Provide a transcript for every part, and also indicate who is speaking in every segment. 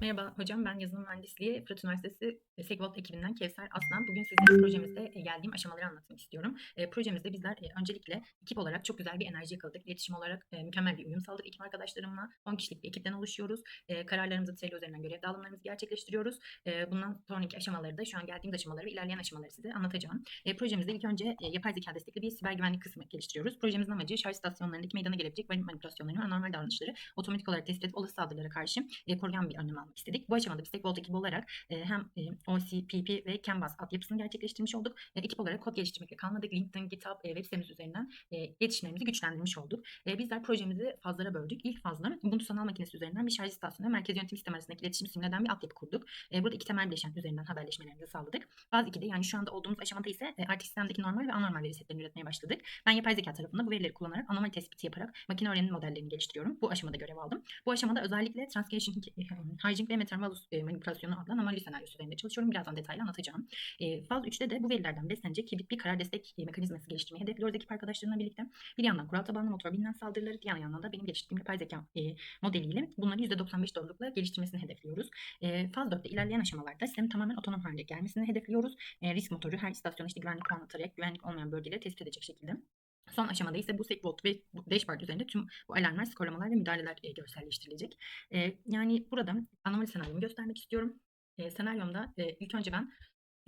Speaker 1: Merhaba hocam, ben yazılım mühendisliği Fırat Üniversitesi Segvolt ekibinden Kevser Aslan. Bugün sizlere projemizde e, geldiğim aşamaları anlatmak istiyorum. E, projemizde bizler e, öncelikle ekip olarak çok güzel bir enerji yakaladık. İletişim olarak e, mükemmel bir uyum sağladık ekip arkadaşlarımla. 10 kişilik bir ekipten oluşuyoruz. E, kararlarımızı Trello üzerinden görev dağılımlarımızı gerçekleştiriyoruz. E, bundan sonraki aşamaları da şu an geldiğimiz aşamaları ve ilerleyen aşamaları size anlatacağım. E, projemizde ilk önce e, yapay zeka destekli bir siber güvenlik kısmı geliştiriyoruz. Projemizin amacı şarj istasyonlarındaki meydana gelebilecek manipülasyonları ve anormal davranışları otomatik olarak tespit edip olası saldırılara karşı e, koruyan bir önlem almak istedik. Bu aşamada biz Stakevolt ekibi olarak e, hem e, OCPP ve Canvas altyapısını gerçekleştirmiş olduk. E, ekip olarak kod geliştirmekle kalmadık. LinkedIn, GitHub e, web sitemiz üzerinden e, iletişimlerimizi güçlendirmiş olduk. E, bizler projemizi fazlara böldük. İlk fazla Ubuntu sanal makinesi üzerinden bir şarj istasyonu ve merkez yönetim sistemi arasındaki iletişim simüleden bir altyapı kurduk. E, burada iki temel bileşen üzerinden haberleşmelerimizi sağladık. Faz 2'de yani şu anda olduğumuz aşamada ise e, artık sistemdeki normal ve anormal veri setlerini üretmeye başladık. Ben yapay zeka tarafında bu verileri kullanarak anomali tespiti yaparak makine öğrenim modellerini geliştiriyorum. Bu aşamada görev aldım. Bu aşamada özellikle transcation hygiene ve metaverse e, manipülasyonu adlı anomali senaryosu üzerinde çalışıyorum. Birazdan detaylı anlatacağım. E, faz 3'te de bu verilerden beslenecek hibrit bir karar destek e, mekanizması geliştirmeyi hedefliyoruz ekip arkadaşlarımla birlikte. Bir yandan kural tabanlı motor bilinen saldırıları, diğer yandan da benim geliştirdiğim yapay zeka e, modeliyle bunları %95 doğrulukla geliştirmesini hedefliyoruz. E, faz 4'te ilerleyen aşamalarda sistemin tamamen otonom hale gelmesini hedefliyoruz. E, risk motoru her istasyona işte güvenlik puan atarak güvenlik olmayan bölgeleri tespit edecek şekilde. Son aşamada ise bu Segbolt ve dashboard üzerinde tüm bu alarmlar, skorlamalar ve müdahaleler e, görselleştirilecek. E, yani burada anomali senaryomu göstermek istiyorum. E, senaryomda e, ilk önce ben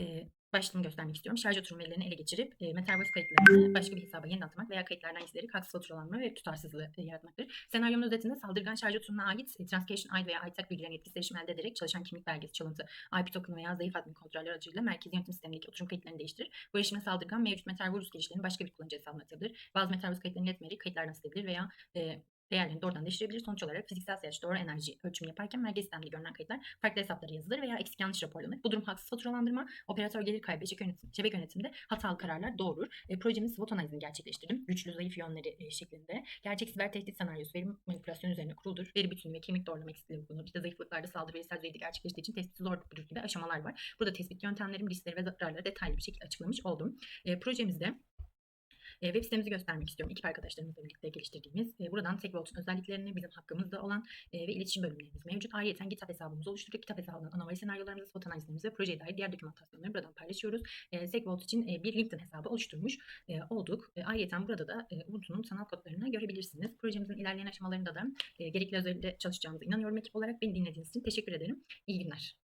Speaker 1: e, başlığını göstermek istiyorum. Şarj verilerini ele geçirip e, Metaverse kayıtlarını başka bir hesaba yeniden atmak veya kayıtlardan gizleyerek haksız faturalanma ve tutarsızlığı e, yaratmaktır. Senaryomun özetinde saldırgan şarj oturumuna ait e, Transcation ID veya ITAC bilgilerin etkisiz erişim elde ederek çalışan kimlik belgesi, çalıntı, IP token veya zayıf admin kontroller aracılığıyla merkezi yönetim sistemindeki oturum kayıtlarını değiştirir. Bu erişime saldırgan mevcut Metaverse girişlerini başka bir kullanıcı hesabına atabilir. Bazı Metaverse kayıtlarını iletmeyerek kayıtlardan silebilir veya e, değerlerini doğrudan değiştirebilir. Sonuç olarak fiziksel sayaç doğru enerji ölçümü yaparken merkez sistemde görünen kayıtlar farklı hesaplara yazılır veya eksik yanlış raporlanır. Bu durum haksız faturalandırma, operatör gelir kaybı, şebeke, yönetim, şebeke yönetiminde hatalı kararlar doğurur. E, projemiz SWOT analizini gerçekleştirdim. Güçlü zayıf yönleri e, şeklinde. Gerçek siber tehdit senaryosu veri manipülasyonu üzerine kuruludur. Veri bütünlüğü ve kimlik doğrulama eksikliği bulunur. İşte zayıflıklarda saldırı verisel düzeyde gerçekleştiği için tespiti zordur gibi aşamalar var. Burada tespit yöntemlerim, riskleri ve zararları detaylı bir şekilde açıklamış oldum. E, projemizde e, web sitemizi göstermek istiyorum. Ekip arkadaşlarımızla birlikte geliştirdiğimiz. E, buradan Segvolt'un özelliklerini, bizim hakkımızda olan e, ve iletişim bölümlerimiz mevcut. Ayrıca GitHub hesabımızı oluşturduk. GitHub hesabından anomali senaryolarımızı, spot analizlerimizi ve projeye dair diğer dokümantasyonları buradan paylaşıyoruz. E, Segvolt için e, bir LinkedIn hesabı oluşturmuş e, olduk. E, ayrıca burada da e, Ubuntu'nun sanal kodlarını görebilirsiniz. Projemizin ilerleyen aşamalarında da e, gerekli özellikle çalışacağımıza inanıyorum ekip olarak. Beni dinlediğiniz için teşekkür ederim. İyi günler.